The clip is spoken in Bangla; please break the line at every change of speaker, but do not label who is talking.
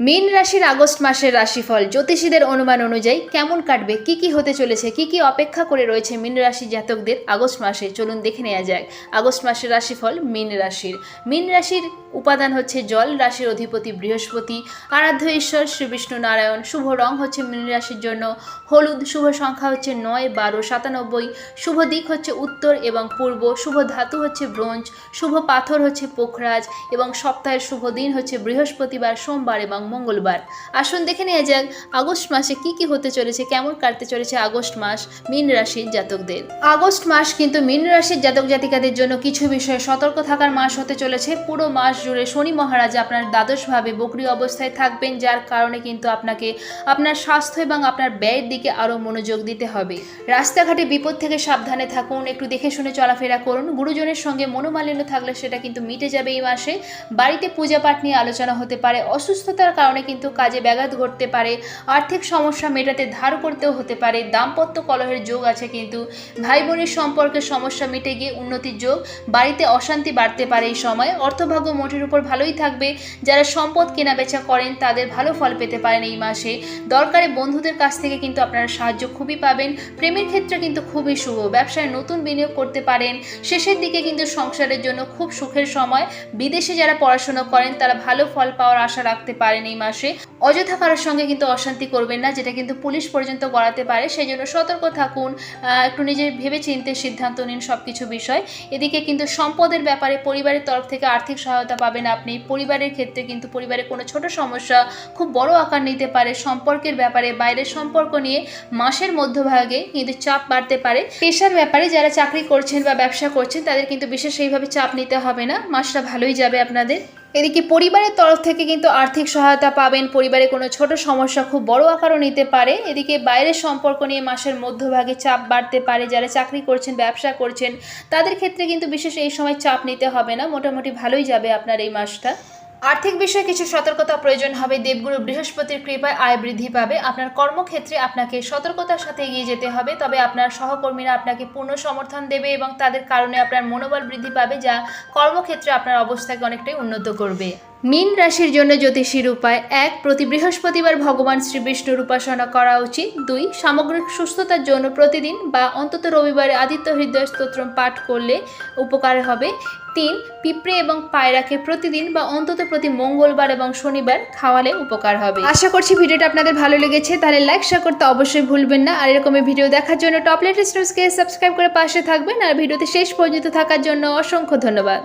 মীন রাশির আগস্ট মাসের রাশিফল। জ্যোতিষীদের অনুমান অনুযায়ী কেমন কাটবে, কি কি হতে চলেছে, কি কি অপেক্ষা করে রয়েছে মীন রাশি জাতকদের আগস্ট মাসে? চলুন দেখে নেওয়া যাক। আগস্ট মাসের রাশিফল মীন রাশির। মীন রাশির উপাদান হচ্ছে জল, রাশির অধিপতি বৃহস্পতি, আরাধ্য ঈশ্বর শ্রী বিষ্ণু নারায়ণ। শুভ রং হচ্ছে মীন রাশির জন্য। হলুদ, শুভ সংখ্যা হচ্ছে নয়, বারো, সাতানব্বই। শুভ দিক হচ্ছে উত্তর এবং পূর্ব। শুভ ধাতু হচ্ছে ব্রোঞ্জ। শুভ পাথর হচ্ছে পোখরাজ এবং সপ্তাহের শুভ দিন হচ্ছে বৃহস্পতিবার, সোমবার এবং মঙ্গলবার। আসুন দেখে নেওয়া যাক, আগস্ট মাসে কি কি হতে চলেছে, কেমন কাটতে চলেছে আগস্ট মাস মীন রাশির জাতকদের। আগস্ট মাস কিন্তু মীন রাশির জাতক জাতিকাদের জন্য কিছু বিষয়ে সতর্ক থাকার মাস হতে চলেছে। পুরো মাস জুড়ে শনি মহারাজ আপনার দ্বাদশভাবে বকরি অবস্থায় থাকবেন, যার কারণে কিন্তু আপনাকে আপনার স্বাস্থ্য এবং আপনার ব্যয়ের দিকে আরও মনোযোগ দিতে হবে। রাস্তাঘাটে বিপদ থেকে সাবধানে থাকুন, একটু দেখে শুনে চলাফেরা করুন। গুরুজনের সঙ্গে মনোমালিন্য থাকলে সেটা কিন্তু মিটে যাবে এই মাসে। বাড়িতে পূজা পাঠ নিয়ে আলোচনা হতে পারে, অসুস্থতার কারণে কিন্তু কাজে ব্যাঘাত ঘটতে পারে। আর্থিক সমস্যা মেটাতে ধার করতেও হতে পারে। দাম্পত্য কলহের যোগ আছে কিন্তু। ভাই বোনের সম্পর্কের সমস্যা মিটে গিয়ে উন্নতির যোগ, বাড়িতে অশান্তি বাড়তে পারে এই সময়। অর্থভাগ্য মোটের উপর ভালোই থাকবে। যারা সম্পদ কেনাবেচা করেন, তাদের ভালো ফল পেতে পারেন এই মাসে। দরকারে বন্ধুদের কাছ থেকে কিন্তু আপনারা সাহায্য খুবই পাবেন। প্রেমের ক্ষেত্রে কিন্তু খুবই শুভ। ব্যবসায় নতুন বিনিয়োগ করতে পারেন। শেষের দিকে কিন্তু সংসারের জন্য খুব সুখের সময়। বিদেশে যারা পড়াশোনা করেন, তারা ভালো ফল পাওয়ার আশা রাখতে পারেন এই মাসে অযথা কারোর সঙ্গে কিন্তু অশান্তি করবেন না, যেটা কিন্তু পুলিশ পর্যন্ত গড়াতে পারে। সেই জন্য সতর্ক থাকুন একটু নিজে ভেবে চিনতে সিদ্ধান্ত নিন সব কিছু বিষয়। এদিকে কিন্তু সম্পদের ব্যাপারে পরিবারের তরফ থেকে আর্থিক সহায়তা পাবেন আপনি। পরিবারের ক্ষেত্রে কিন্তু পরিবারে কোনো ছোট সমস্যা খুব বড় আকার নিতে পারে। সম্পর্কের ব্যাপারে, বাইরের সম্পর্ক নিয়ে মাসের মধ্যভাগে কিন্তু চাপ বাড়তে পারে। পেশার ব্যাপারে যারা চাকরি করছেন বা ব্যবসা করছেন, তাদের কিন্তু বিশেষ সেইভাবে চাপ নিতে হবে না। মাসটা ভালোই যাবে আপনাদের। এদিকে পরিবারের তরফ থেকে কিন্তু আর্থিক সহায়তা পাবেন। পরিবারে কোনো ছোট সমস্যা খুব বড় আকারও নিতে পারে। এদিকে বাইরের সম্পর্ক নিয়ে মাসের মধ্যভাগে চাপ বাড়তে পারে। যারা চাকরি করছেন, ব্যবসা করছেন, তাদের ক্ষেত্রে কিন্তু বিশেষ এই সময় চাপ নিতে হবে না। মোটামুটি ভালোই যাবে আপনার এই মাসটা। আর্থিক বিষয়ে কিছু সতর্কতা প্রয়োজন হবে। দেবগুরু বৃহস্পতির কৃপায় আয় বৃদ্ধি পাবে। আপনার কর্মক্ষেত্রে আপনাকে সতর্কতার সাথে এগিয়ে যেতে হবে। তবে আপনার সহকর্মীরা আপনাকে পূর্ণ সমর্থন দেবে এবং তাদের কারণে আপনার মনোবল বৃদ্ধি পাবে, যা কর্মক্ষেত্রে আপনার অবস্থাকে অনেকটাই উন্নত করবে। মীন রাশির জন্য জ্যোতিষীর উপায় এক, প্রতি বৃহস্পতিবার ভগবান শ্রী বিষ্ণুর উপাসনা করা উচিত। দুই, সামগ্রিক সুস্থতার জন্য প্রতিদিন বা অন্তত রবিবারে আদিত্য হৃদয় স্তোত্রম পাঠ করলে উপকার হবে। তিন, পিঁপড়ে এবং পায়রাকে প্রতিদিন বা অন্তত প্রতি মঙ্গলবার এবং শনিবার খাওয়ালে উপকার হবে। আশা করছি ভিডিওটা আপনাদের ভালো লেগেছে, তাহলে লাইক, শেয়ার করতে অবশ্যই ভুলবেন না। আর এরকমের ভিডিও দেখার জন্য টপ লেটেস্ট সাবস্ক্রাইব করে পাশে থাকবেন। আর ভিডিওতে শেষ পর্যন্ত থাকার জন্য অসংখ্য ধন্যবাদ।